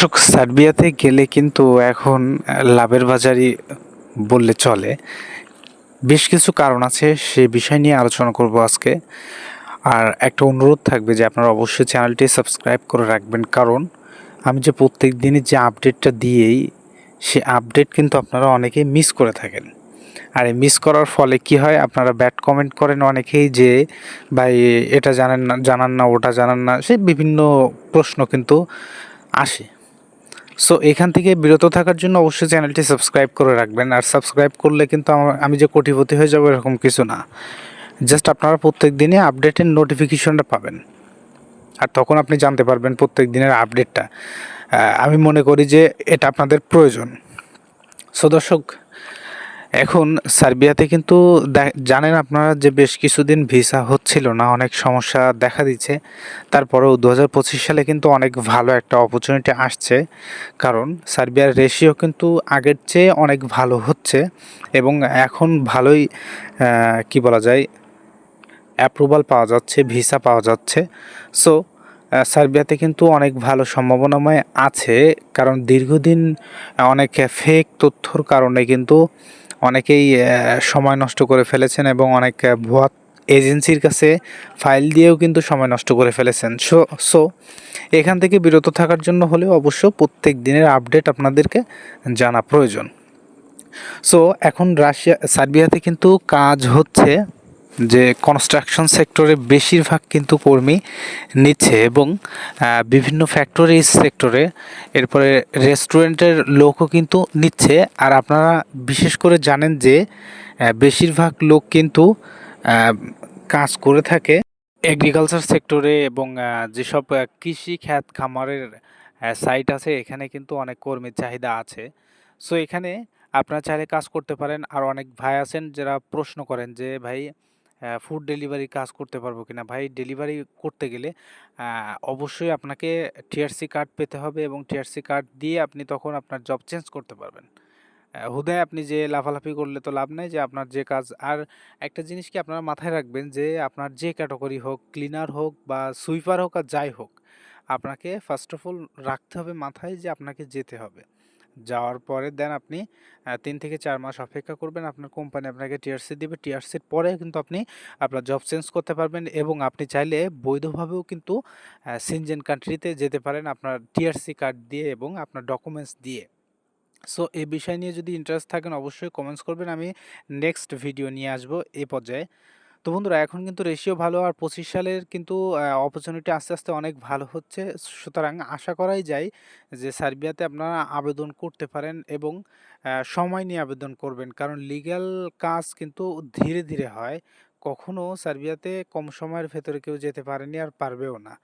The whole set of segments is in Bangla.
দর্শক, সার্বিয়াতে গেলে কিন্তু এখন লাভের বাজারই বললে চলে। বেশ কিছু কারণ আছে, সে বিষয় নিয়ে আলোচনা করব আজকে। আর একটা অনুরোধ থাকবে যে আপনারা অবশ্যই চ্যানেলটি সাবস্ক্রাইব করে রাখবেন, কারণ আমি যে প্রত্যেক দিনই যে আপডেটটা দিয়েই, সে আপডেট কিন্তু আপনারা অনেকেই মিস করে থাকেন। আর এই মিস করার ফলে কি হয়, আপনারা ব্যাড কমেন্ট করেন অনেকেই যে, ভাই, এটা জানেন না, জানান না, ওটা জানান না। সে বিভিন্ন প্রশ্ন কিন্তু আসে। সো এখান থেকে বিরত থাকার জন্য অবশ্যই চ্যানেলটি সাবস্ক্রাইব করে রাখবেন। আর সাবস্ক্রাইব করলে কিন্তু আমি যে কোটিপতি হয়ে যাব এরকম কিছু না। জাস্ট আপনারা প্রত্যেক দিনে আপডেটের নোটিফিকেশনটা পাবেন। আর তখন আপনি জানতে পারবেন প্রত্যেক দিনের আপডেটটা। আমি মনে করি যে এটা আপনাদের প্রয়োজন। সো দর্শক এখন সার্বিয়াতে কিন্তু জানেন আপনারা যে বেশ কিছুদিন ভিসা হচ্ছিল না, অনেক সমস্যা দেখা দিচ্ছে। তারপরেও দু হাজার পঁচিশ সালে কিন্তু অনেক ভালো একটা অপরচুনিটি আসছে, কারণ সার্বিয়ার রেশিও কিন্তু আগের চেয়ে অনেক ভালো হচ্ছে এবং এখন ভালোই কি বলা যায় অ্যাপ্রুভাল পাওয়া যাচ্ছে, ভিসা পাওয়া যাচ্ছে। সো সার্বিয়াতে কিন্তু অনেক ভালো সম্ভাবনাময় আছে, কারণ দীর্ঘদিন অনেক ফেক তথ্যর কারণে কিন্তু অনেকেই সময় নষ্ট করে ফেলেছেন এবং অনেক ভুয়া এজেন্সির কাছে ফাইল দিয়েও কিন্তু সময় নষ্ট করে ফেলেছেন। সো সো, এখান থেকে বিরত থাকার জন্য হলেও অবশ্য প্রত্যেক দিনের আপডেট আপনাদেরকে জানা প্রয়োজন। সো, এখন রাশিয়া, সার্বিয়াতে কিন্তু কাজ হচ্ছে। যে কনস্ট্রাকশন সেক্টরে বেশিরভাগ কিন্তু কর্মী নিচ্ছে এবং বিভিন্ন ফ্যাক্টরি সেক্টরে এরপরে রেস্টুরেন্টের লোকও কিন্তু নিচ্ছে। আর আপনারা বিশেষ করে জানেন যে বেশিরভাগ লোক কিন্তু কাজ করে থাকে এগ্রিকালচার সেক্টরে এবং যেসব কৃষি খ্যাত খামারের সাইট আছে, এখানে কিন্তু অনেক কর্মীর চাহিদা আছে। সো এখানে আপনারা চাইলে কাজ করতে পারেন। আর অনেক ভাই আছেন যারা প্রশ্ন করেন যে, ভাই ফুড ডেলিভারি কাজ করতে পারব কিনা? ভাই ডেলিভারি করতে গেলে অবশ্যই আপনাকে টিআরসি কার্ড পেতে হবে এবং টিআরসি কার্ড দিয়ে আপনি তখন আপনার জব চেঞ্জ করতে পারবেন। হুদায় আপনি যে লাফালাফি করলে তো লাভ নেই যে আপনার যে কাজ, আর একটা জিনিস কি আপনারা মাথায় রাখবেন যে আপনার যে ক্যাটাগরি হোক ক্লিনার হোক বা সুইপার হোক আর যাই হোক, আপনাকে ফার্স্ট অফ অল রাখতে হবে মাথায় যে আপনাকে যেতে হবে। যাওয়ার পরে দেন আপনি তিন থেকে চার মাস অপেক্ষা করবেন। আপনার কোম্পানি আপনাকে টিআরসি দিবে। টিআরসির পরে কিন্তু আপনি আপনার জব চেঞ্জ করতে পারবেন এবং আপনি চাইলে বৈধভাবেও কিন্তু সিনজেন কান্ট্রিতে যেতে পারেন আপনার টিআরসি কার্ড দিয়ে এবং আপনার ডকুমেন্টস দিয়ে। সো এই বিষয় নিয়ে যদি ইন্টারেস্ট থাকেন অবশ্যই কমেন্টস করবেন। আমি নেক্সট ভিডিও নিয়ে আসব। এই পর্যায়ে তো বন্ধুরা, এখন কিন্তু রেশিও ভালো আর পঁচিশ সালের কিন্তু অপরচুনিটি আস্তে আস্তে অনেক ভালো হচ্ছে। সুতরাং আশা করাই যায় যে সার্বিয়াতে আপনারা আবেদন করতে পারেন এবং সময় নিয়ে আবেদন করবেন। কারণ লিগ্যাল কাজ কিন্তু ধীরে ধীরে হয়। কখনো সার্বিয়াতে কম সময়ের ভেতরে কেউ যেতে পারেনি আর পারবেও না।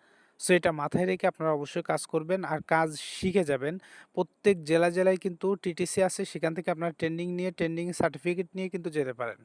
সো এটা মাথায় রেখে আপনারা অবশ্যই কাজ করবেন আর কাজ শিখে যাবেন। প্রত্যেক জেলা, জেলায় কিন্তু টিটিসি আছে। সেখান থেকে আপনারা ট্রেন্ডিং নিয়ে ট্রেন্ডিং সার্টিফিকেট নিয়ে কিন্তু যেতে পারেন।